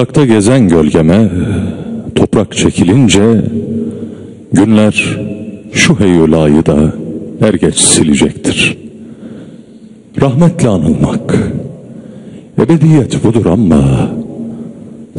Toprakta gezen gölgeme toprak çekilince günler şu heyulayı da er geç silecektir. Rahmetle anılmak ebediyet budur ama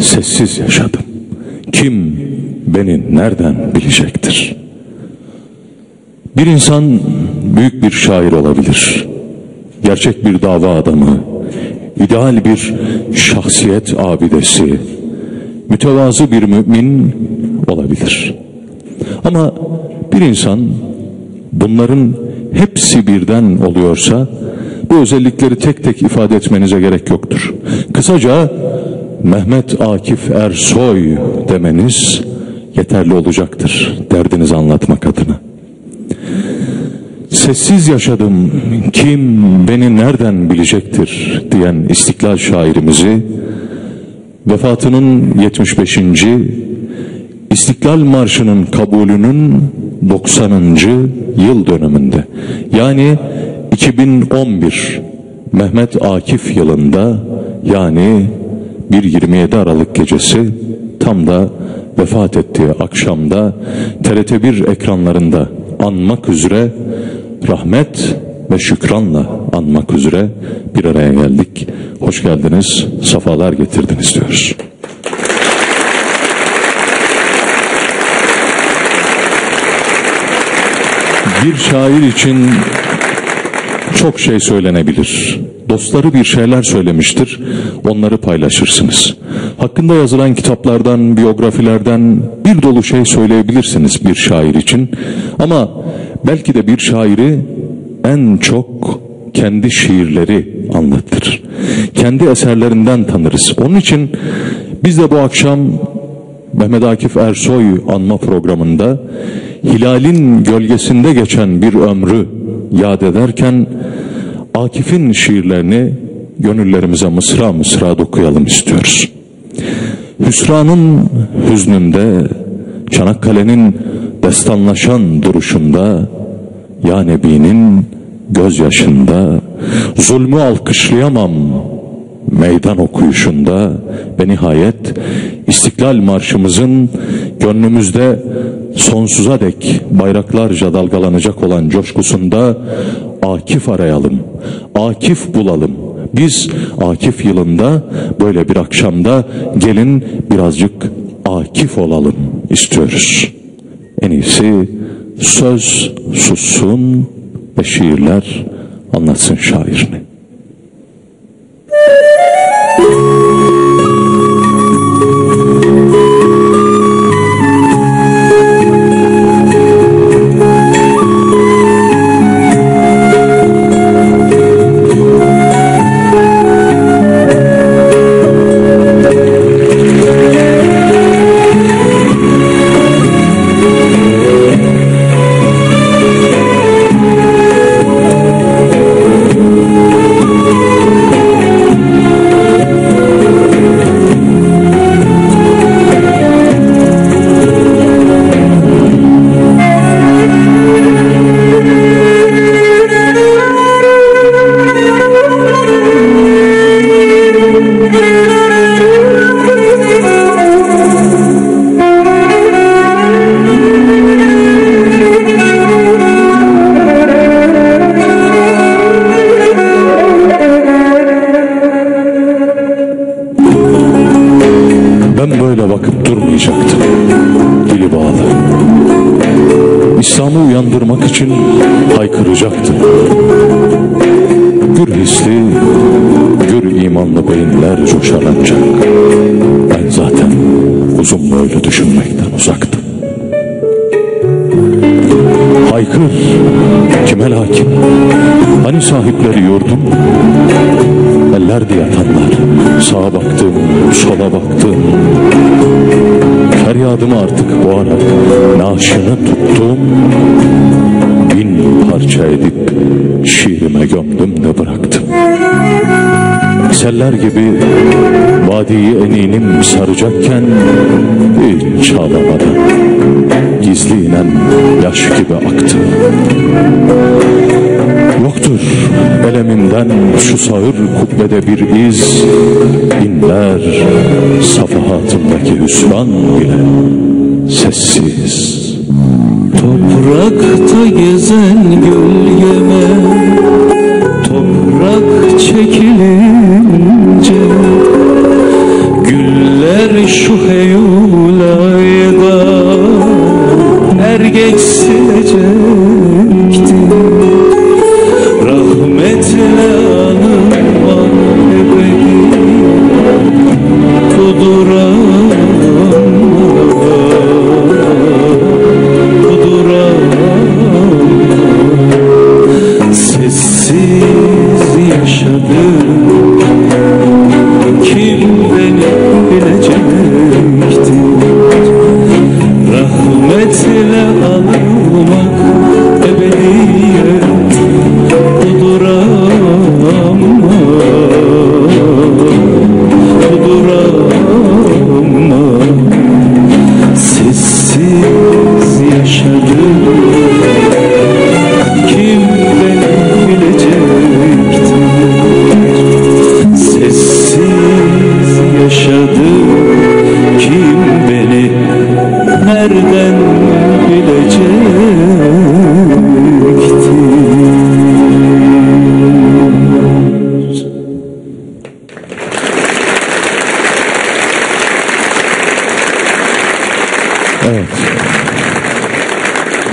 sessiz yaşadım. Kim beni nereden bilecektir? Bir insan büyük bir şair olabilir. Gerçek bir dava adamı, ideal bir şahsiyet abidesi, mütevazı bir mümin olabilir. Ama bir insan bunların hepsi birden oluyorsa bu özellikleri tek tek ifade etmenize gerek yoktur. Kısaca Mehmet Akif Ersoy demeniz yeterli olacaktır derdinizi anlatmak adına. Sessiz yaşadım kim beni nereden bilecektir diyen istiklal şairimizi vefatının 75. İstiklal Marşı'nın kabulünün 90. yıl döneminde yani 2011 Mehmet Akif yılında yani 1.27 Aralık gecesi tam da vefat ettiği akşamda TRT1 ekranlarında anmak üzere rahmet ve şükranla anmak üzere bir araya geldik. Hoş geldiniz, safalar getirdiniz diyoruz. Bir şair için çok şey söylenebilir. Dostları bir şeyler söylemiştir, onları paylaşırsınız. Hakkında yazılan kitaplardan, biyografilerden bir dolu şey söyleyebilirsiniz bir şair için. Ama belki de bir şairi en çok kendi şiirleri anlatır. Kendi eserlerinden tanırız. Onun için biz de bu akşam Mehmet Akif Ersoy anma programında hilalin gölgesinde geçen bir ömrü yad ederken Akif'in şiirlerini gönüllerimize mısra mısra dokuyalım istiyoruz. Hüsranın hüznünde, Çanakkale'nin destanlaşan duruşunda, Ya Nebi'nin gözyaşında, zulmü alkışlayamam meydan okuyuşunda ve nihayet İstiklal Marşımızın gönlümüzde sonsuza dek bayraklarca dalgalanacak olan coşkusunda Akif arayalım, Akif bulalım. Biz Akif yılında böyle bir akşamda gelin birazcık Akif olalım istiyoruz. En iyisi söz sussun ve şiirler anlatsın şairini. İçin haykıracaktım. Gür hisli, gür imanlı beyinler coşar ancak. Ben zaten uzun boylu düşünmekten uzaktım. Haykır, kime lakin? Hani sahipleri yurdum? Ellerde yatanlar, sağa baktım, sola baktım. Feryadımı artık boğarak naaşını tuttum. Bin parça edip şiirime gömdüm de bıraktım. Seller gibi vadiyi eninim saracakken hiç ağlamadan gizli inen yaş gibi aktı. Yoktur elemimden şu sağır kubbede bir iz, inler safahatımdaki hüsran bile sessiz. Toprakta gezen gölgeme Toprak çekilince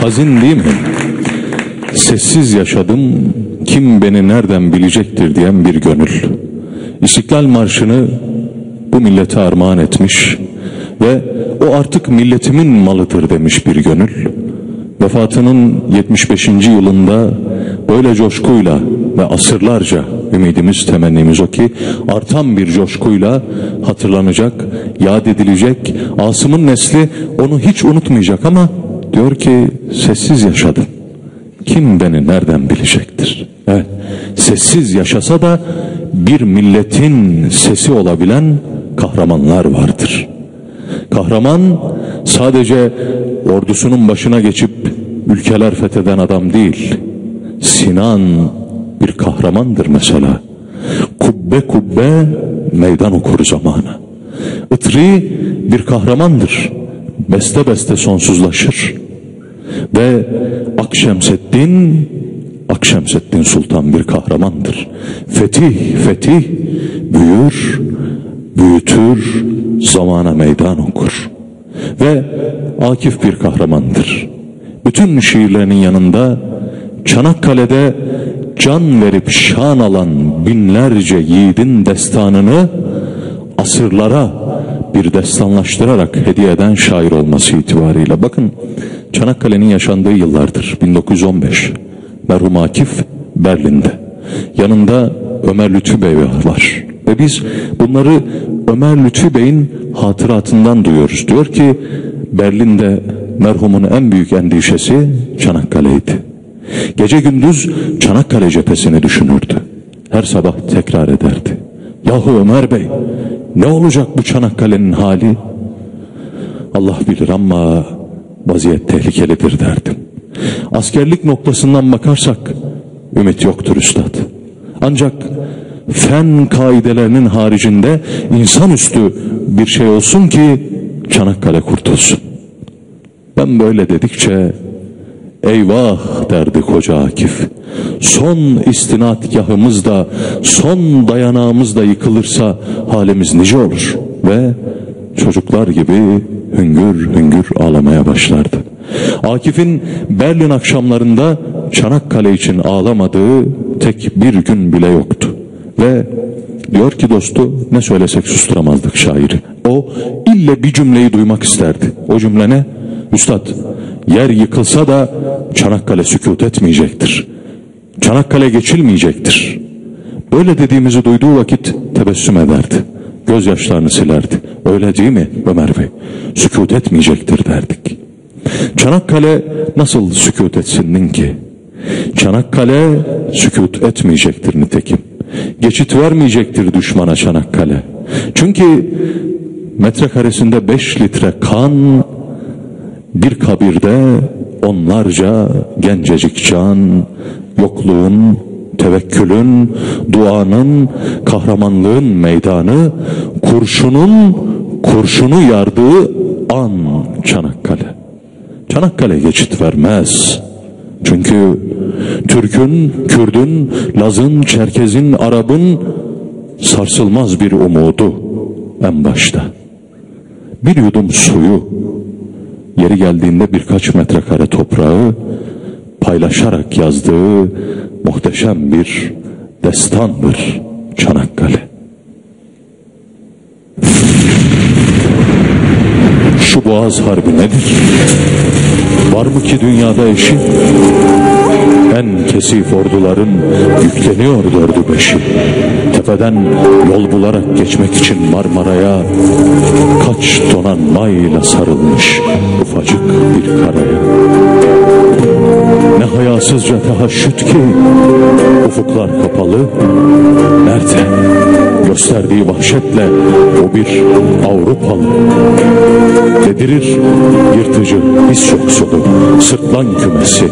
Hazin değil mi? Sessiz yaşadım, kim beni nereden bilecektir diyen bir gönül. İstiklal Marşı'nı bu millete armağan etmiş ve o artık milletimin malıdır demiş bir gönül. Vefatının 75. yılında böyle coşkuyla ve asırlarca ümidimiz temennimiz o ki artan bir coşkuyla hatırlanacak, yad edilecek. Asım'ın nesli onu hiç unutmayacak ama diyor ki sessiz yaşadım. Kim beni nereden bilecektir? Evet, sessiz yaşasa da bir milletin sesi olabilen kahramanlar vardır. Kahraman sadece ordusunun başına geçip ülkeler fetheden adam değil. Sinan bir kahramandır mesela. Kubbe kubbe meydan okur zamanı. Itri bir kahramandır. Beste beste sonsuzlaşır. Ve Akşemseddin Akşemseddin Sultan bir kahramandır. Fetih fetih büyür, büyütür, zamana meydan okur. Ve Akif bir kahramandır. Bütün şiirlerinin yanında Çanakkale'de can verip şan alan binlerce yiğidin destanını asırlara bir destanlaştırarak hediye eden şair olması itibariyle. Bakın Çanakkale'nin yaşandığı yıllardır 1915. Merhum Akif Berlin'de. Yanında Ömer Lütfü Bey var. Ve biz bunları Ömer Lütfü Bey'in hatıratından duyuyoruz. Diyor ki Berlin'de merhumun en büyük endişesi Çanakkale'ydi. Gece gündüz Çanakkale cephesini düşünürdü. Her sabah tekrar ederdi. Yahu Ömer Bey ne olacak bu Çanakkale'nin hali? Allah bilir ama vaziyet tehlikelidir derdim. Askerlik noktasından bakarsak ümit yoktur üstad. Ancak fen kaidelerinin haricinde insanüstü bir şey olsun ki Çanakkale kurtulsun. Ben böyle dedikçe eyvah derdi koca Akif. Son istinadgahımız da son dayanağımız da yıkılırsa halimiz nice olur. Ve çocuklar gibi hüngür hüngür ağlamaya başlardı. Akif'in Berlin akşamlarında Çanakkale için ağlamadığı tek bir gün bile yoktu. Ve diyor ki dostu ne söylesek susturamazdık şairi. O ille bir cümleyi duymak isterdi. O cümle ne? Üstad yer yıkılsa da Çanakkale sükut etmeyecektir. Çanakkale geçilmeyecektir. Böyle dediğimizi duyduğu vakit tebessüm ederdi. Gözyaşlarını silerdi. Öyle değil mi Ömer Bey? Sükut etmeyecektir derdik. Çanakkale nasıl sükut etsin ki? Çanakkale sükut etmeyecektir nitekim. Geçit vermeyecektir düşmana Çanakkale. Çünkü metrekaresinde 5 litre kan Bir kabirde onlarca gencecik can, yokluğun, tevekkülün, duanın, kahramanlığın meydanı, kurşunun, kurşunu yardığı an Çanakkale. Çanakkale geçit vermez. Çünkü Türk'ün, Kürd'ün, Laz'ın, Çerkez'in, Arap'ın sarsılmaz bir umudu en başta. Bir yudum suyu, yeri geldiğinde birkaç metrekare toprağı paylaşarak yazdığı muhteşem bir destandır Çanakkale. Şu Boğaz Harbi nedir? Var mı ki dünyada eşi? En kesif orduların yükleniyor dördü beşi. Tepeden yol bularak geçmek için Marmara'ya kaç donanmayla sarılmış ufacık bir karaya. Ne hayasızca tehaşüt ki ufuklar kapalı. Nerede? Gösterdiği vahşetle o bir Avrupalı. Dedirir yırtıcı his yoksulu sırtlan kümesi.